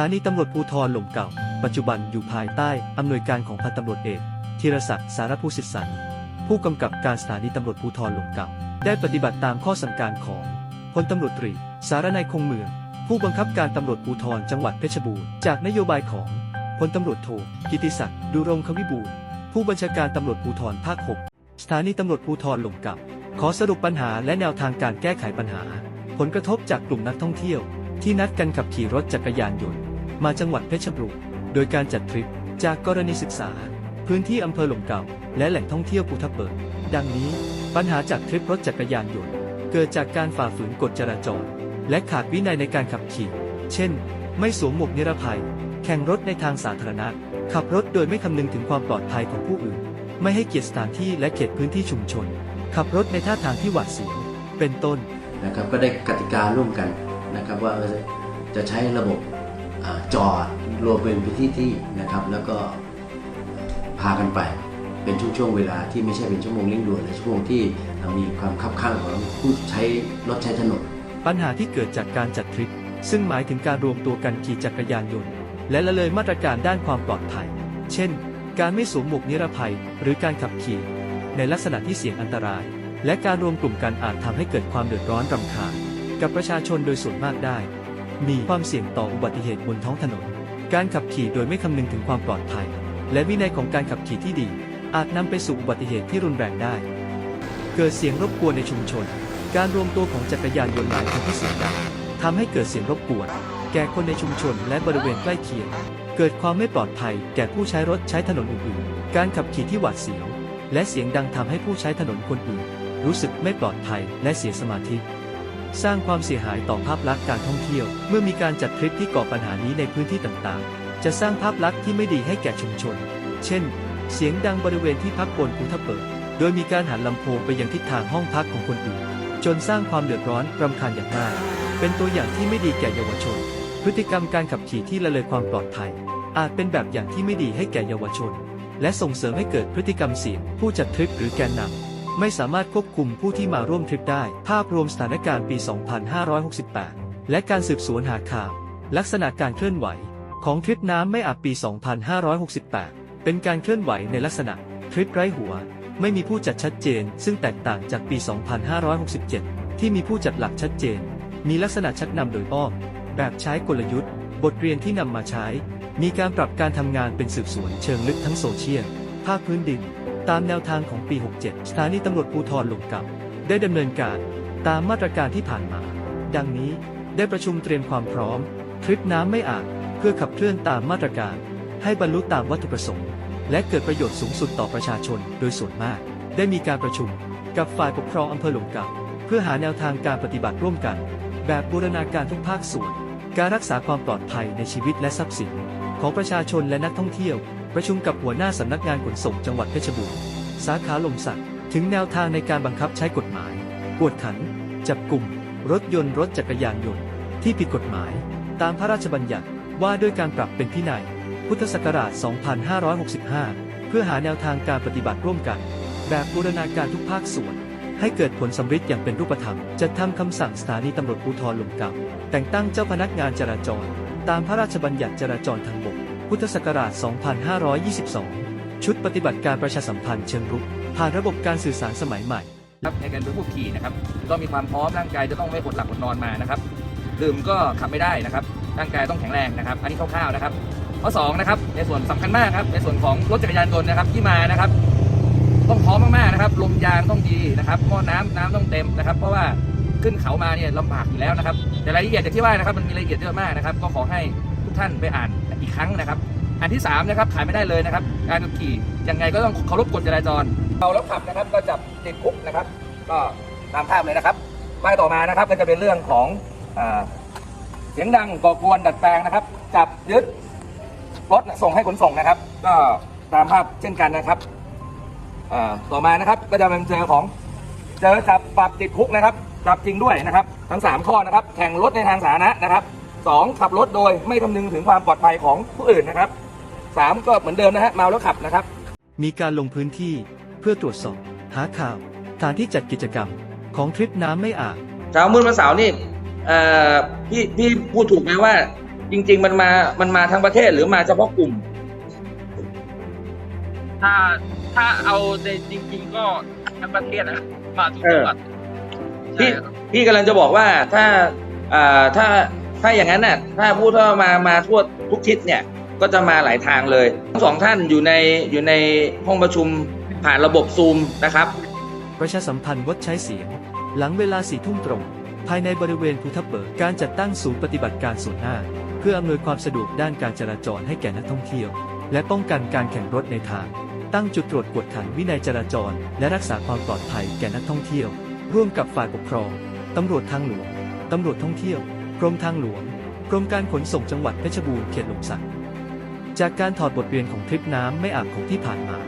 ถานีตำรวจภูธรหล่มเก่า ปัจจุบันอยู่ภายใต้อำนวยการของพันตำรวจเอกธีรศักดิ์สารภูสิทธิสันผู้กำกับการสถานีตำรวจภูธรหล่มเก่า ได้ปฏิบัติตามข้อสั่งการของพลตำรวจตรี สารนัยคงเมือง ผู้บังคับการตำรวจภูธรจังหวัดเพชรบูรณ์จากนโยบายของพลตำรวจโทกิติศักดิ์ดุรงควิบูลย์ผู้บัญชาการตำรวจภูธรภาค 6 สถานีตำรวจภูธรหล่มเก่าขอสรุปปัญหาและแนวทางการแก้ไขปัญหา ผลกระทบจากกลุ่มนักท่องเที่ยว ที่นัดกันขับขี่รถจักรยานยนต์ มาจังหวัดเพชรบูรณ์โดยการจัดทริปจากกรณีศึกษา พื้นที่อำเภอหล่มเก่า และแหล่งท่องเที่ยวภูทับเบิกดังนี้ปัญหาจากทริปรถจักรยานยนต์เกิดจากการฝ่าฝืนกฎจราจร และขาดวินัยในการขับขี่ เช่น ไม่สวมหมวกนิรภัย แข่งรถในทางสาธารณะ ขับรถโดยไม่คำนึงถึงความปลอดภัยของผู้อื่น ไม่ให้เกียรติสถานที่และเขตพื้นที่ชุมชน ขับรถในท่าทางที่หวาดเสียวเป็นต้นนะครับก็ได้กติการ่วมกันนะครับว่าจะใช้ระบบ จอดรวมเป็นพื้นที่ที่นะครับ แล้วก็พากันไปเป็นช่วงๆเวลาที่ไม่ใช่เป็นชั่วโมงเร่งด่วนและชั่วโมงที่มีความคับข้างของผู้ใช้รถใช้ถนนปัญหาที่เกิดจากการจัดทริป ซึ่งหมายถึงการรวมตัวกันขี่จักรยานยนต์ และละเลยมาตรการด้านความปลอดภัย เช่น การไม่สวมหมวกนิรภัย หรือการขับขี่ ในลักษณะที่เสี่ยงอันตราย และการรวมกลุ่มกันอาจทำให้เกิดความเดือดร้อนรำคาญกับประชาชนโดยส่วนมากได้ มีความเสี่ยงต่ออุบัติเหตุบนท้องถนน การขับขี่โดยไม่คำนึงถึงความปลอดภัย และวินัยของการขับขี่ที่ดี อาจนำไปสู่อุบัติเหตุที่รุนแรงได้ เกิดเสียงรบกวนในชุมชน การรวมตัวของจักรยานยนต์หลายคันที่เสียงดังทำให้เกิดเสียงรบกวน แก่คนในชุมชนและบริเวณใกล้เคียง เกิดความไม่ปลอดภัย แก่ผู้ใช้รถใช้ถนนอื่นๆ การขับขี่ที่หวาดเสียว และเสียงดังทำให้ผู้ใช้ถนนคนอื่น รู้สึกไม่ปลอดภัยและเสียสมาธิ สร้างความเสียหายต่อภาพลักษณ์การท่องเที่ยว เมื่อมีการจัดทริปที่ก่อปัญหานี้ในพื้นที่ต่างๆ จะสร้างภาพลักษณ์ที่ไม่ดีให้แก่ชุมชน เช่น เสียงดังบริเวณที่พักบนภูทับเบิกโดยมีการหันลำโพงไปยังทิศทางห้องพักของคนอื่น จนสร้างความเดือดร้อนรำคาญอย่างมาก เป็นตัวอย่างที่ไม่ดีแก่เยาวชน พฤติกรรมการขับขี่ที่ละเลยความปลอดภัย อาจเป็นแบบอย่างที่ไม่ดีให้แก่เยาวชน และส่งเสริมให้เกิดพฤติกรรมเสี่ยงผู้จัดทริปหรือแกนนำ ไม่สามารถควบคุมผู้ที่มาร่วมทริปได้ ภาพรวมสถานการณ์ปี 2568 และการสืบสวนหาข่าว ลักษณะการเคลื่อนไหว ของทริปน้ำไม่อาบปี 2568 เป็นการเคลื่อนไหวในลักษณะทริปไร้หัว ไม่มีผู้จัดชัดเจน ซึ่งแตกต่างจากปี 2567 ที่มีผู้จัดหลักชัดเจน มีลักษณะชักนำโดยอ้อม แบบใช้กลยุทธ์ บทเรียนที่นำมาใช้ มีการปรับการทำงานเป็นสืบสวนเชิงลึกทั้งโซเชียลภาคพื้นดิน ตามแนวทางของปี 67 สถานีตำรวจภูธรหลงเก่าได้ดำเนินการตามมาตรการที่ผ่านมา ดังนี้ได้ประชุมเตรียมความพร้อมทริปน้ำไม่อาบเพื่อขับเคลื่อนตามมาตรการ ให้บรรลุตามวัตถุประสงค์ และเกิดประโยชน์สูงสุดต่อประชาชนโดยส่วนมาก ได้มีการประชุมกับฝ่ายปกครองอำเภอหลงเก่าเพื่อหาแนวทางการปฏิบัติร่วมกัน แบบบูรณาการทุกภาคส่วน การรักษาความปลอดภัยในชีวิตและทรัพย์สิน ของประชาชนและนักท่องเที่ยว ประชุมกับหัวหน้าสำนักงานขนส่งจังหวัดเพชรบูรณ์ สาขาลมสักถึงแนวทางในการบังคับใช้กฎหมาย กวดขัน จับกลุ่ม รถยนต์รถจักรยานยนต์ ที่ผิดกฎหมาย ตามพระราชบัญญัติว่าด้วยการปรับเป็นพินัย พุทธศักราช 2565 เพื่อหาแนวทางการปฏิบัติร่วมกัน แบบบูรณาการทุกภาคส่วน ให้เกิดผลสำฤทธิ์อย่างเป็นรูปธรรมจัดทำคำสั่งสถานีตำรวจภูธรหลมเก่าแต่งตั้งเจ้าพนักงานจราจร ตามพระราชบัญญัติจราจรทางบก พุทธศักราช 2522 ชุดปฏิบัติการประชาสัมพันธ์เชิงรุก ผ่านระบบการสื่อสารสมัยใหม่ครับในการเป็นผู้ขี่นะครับต้องมีความพร้อมร่างกายจะต้องไม่อดหลับอดนอนมานะครับดื่มก็ขับไม่ได้นะครับ ร่างกายต้องแข็งแรงนะครับ อันนี้คร่าวๆนะครับ ข้อสองนะครับในส่วนสำคัญมากครับในส่วนของรถจักรยานยนต์นะครับที่มานะครับ ต้องพร้อมมากๆนะครับลมยางต้องดีนะครับหม้อน้ำน้ำต้องเต็มนะครับ เพราะว่าขึ้นเขามาเนี่ยลำบากอยู่แล้วนะครับ แต่รายละเอียดอย่างที่ว่านะครับมันมีรายละเอียดเยอะมากนะครับ ก็ขอให้ทุกท่านไปอ่านอีกครั้งนะครับ อันที่สามนะครับขายไม่ได้เลยนะครับ การขับขี่ยังไงก็ต้องเคารพกฎจราจรเราแล้วขับนะครับก็จับติดคุกนะครับ ก็ตามภาพเลยนะครับป้ายต่อมานะครับก็จะเป็นเรื่องของอเสียงดังก่อกวนดัดแปลงนะครับ จับยึดรถส่งให้ขนส่งนะครับ ก็ตามภาพเช่นกันนะครับต่อมานะครับก็จะเป็นเจอของเจอจับปรับติดคุกนะครับจับจริงด้วยนะครับ ทั้งสามข้อนะครับ แข่งรถในทางสาธารณะนะครับ สองขับรถโดยไม่คำนึงถึงความปลอดภัยของผู้อื่นนะครับสามก็เหมือนเดิมนะฮะเมาแล้วขับนะครับ มีการลงพื้นที่เพื่อตรวจสอบ หาข่าวสถานที่จัดกิจกรรมของทริปน้ำไม่อาบเช้ามืดวันเสาร์นี่เอ่อพี่พี่พูดถูกไหมว่า จริง ๆ มันมามันมาทั้งประเทศหรือมาเฉพาะกลุ่ม ถ้าถ้าเอาในจริง ๆ ก็ทั้งประเทศนะมาทุกจังหวัดพี่ใช่ครับพี่กำลังจะบอกว่าถ้าอ่าถ้า ถ้าอย่างนั้นน่ะถ้าพูดว่ามามาทั่วทุกทิศเนี่ยก็จะมาหลายทางเลยทั้งสองท่านอยู่ในอยู่ในห้องประชุมผ่านระบบซูมนะครับประชาสัมพันธ์งดใช้เสียง หลังเวลาสี่ทุ่มตรง ภายในบริเวณภูทับเบิกการจัดตั้งศูนย์ปฏิบัติการส่วนหน้า เพื่ออำนวยความสะดวกด้านการจราจรให้แก่นักท่องเที่ยว และป้องกันการแข่งรถในทาง ตั้งจุดตรวจกวดขันวินัยจราจร และรักษาความปลอดภัยแก่นักท่องเที่ยว ร่วมกับฝ่ายปกครองตำรวจทางหลวงตำรวจท่องเที่ยว กรมทางหลวง กรมการขนส่งจังหวัดเพชรบูรณ์เขตหลมสัก จากการถอดบทเรียนของทริปน้ำไม่อาบของที่ผ่านมา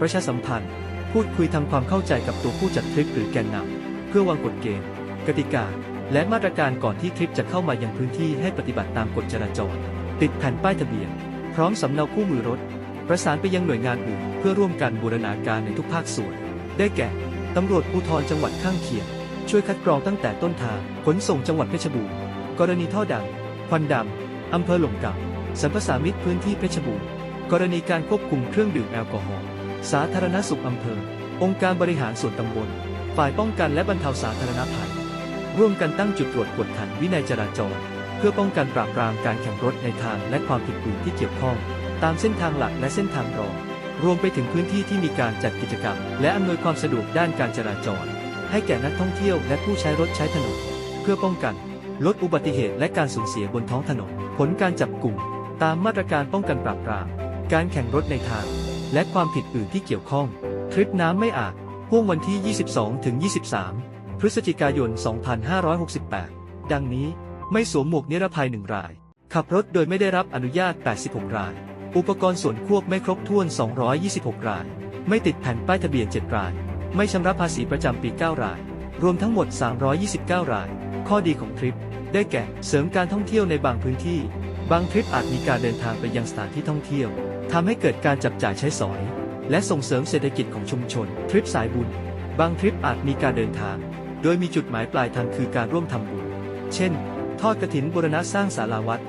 ประชาสัมพันธ์ พูดคุยทำความเข้าใจกับตัวผู้จัดทริปหรือแกนนำเพื่อวางกฎเกณฑ์ กติกา และมาตรการก่อนที่ทริปจะเข้ามายังพื้นที่ให้ปฏิบัติตามกฎจราจร ติดแผ่นป้ายทะเบียน พร้อมสำเนาคู่มือรถ ประสานไปยังหน่วยงานอื่น เพื่อร่วมกันบูรณาการในทุกภาคส่วน ได้แก่ตำรวจภูธรจังหวัดข้างเคียง ช่วยคัดกรองตั้งแต่ต้นทาง ขนส่งจังหวัดเพชรบูรณ์ กรณีท่อดังควันดำอำเภอหลงก่าสัมปสามิตพื้นที่เพชรบูรณ์ กรณีการควบคุมเครื่องดื่มแอลกอฮอล์ สาธารณสุขอำเภอ องค์การบริหารส่วนตำบล ฝ่ายป้องกันและบรรเทาสาธารณภัย ร่วมกันตั้งจุดตรวจกวดขันวินัยจราจร เพื่อป้องกันปราบปรามการแข่งรถในทางและความผิดอื่นที่เกี่ยวข้อง ตามเส้นทางหลักและเส้นทางรอง รวมไปถึงพื้นที่ที่มีการจัดกิจกรรม และอำนวยความสะดวกด้านการจราจร ให้แก่นักท่องเที่ยวและผู้ใช้รถใช้ถนน เพื่อป้องกัน ลดอุบัติเหตุและการสูญเสียบนท้องถนน ผลการจับกลุ่ม ตามมาตรการป้องกันปราบปราม การแข่งรถในทาง และความผิดอื่นที่เกี่ยวข้องทริปน้ำไม่อาบห่วงวันที่ 22 ถึง 23 พฤศจิกายน 2568 ดังนี้ไม่สวมหมวกนิรภัย1ราย ขับรถโดยไม่ได้รับอนุญาต 86 ราย อุปกรณ์ส่วนควบไม่ครบถ้วน 226 ราย ไม่ติดแผ่นป้ายทะเบียน 7 ราย ไม่ชำระภาษีประจำปี 9 ราย รวมทั้งหมด 329 ราย ข้อดีของทริป ได้แก่ เสริมการท่องเที่ยวในบางพื้นที่ บางทริปอาจมีการเดินทางไปยังสถานที่ท่องเที่ยว ทำให้เกิดการจับจ่ายใช้สอย และส่งเสริมเศรษฐกิจของชุมชน ทริปสายบุญ บางทริปอาจมีการเดินทาง โดยมีจุดหมายปลายทางคือการร่วมทำบุญ เช่น ทอดกระถินบูรณะสร้างศาลาวัด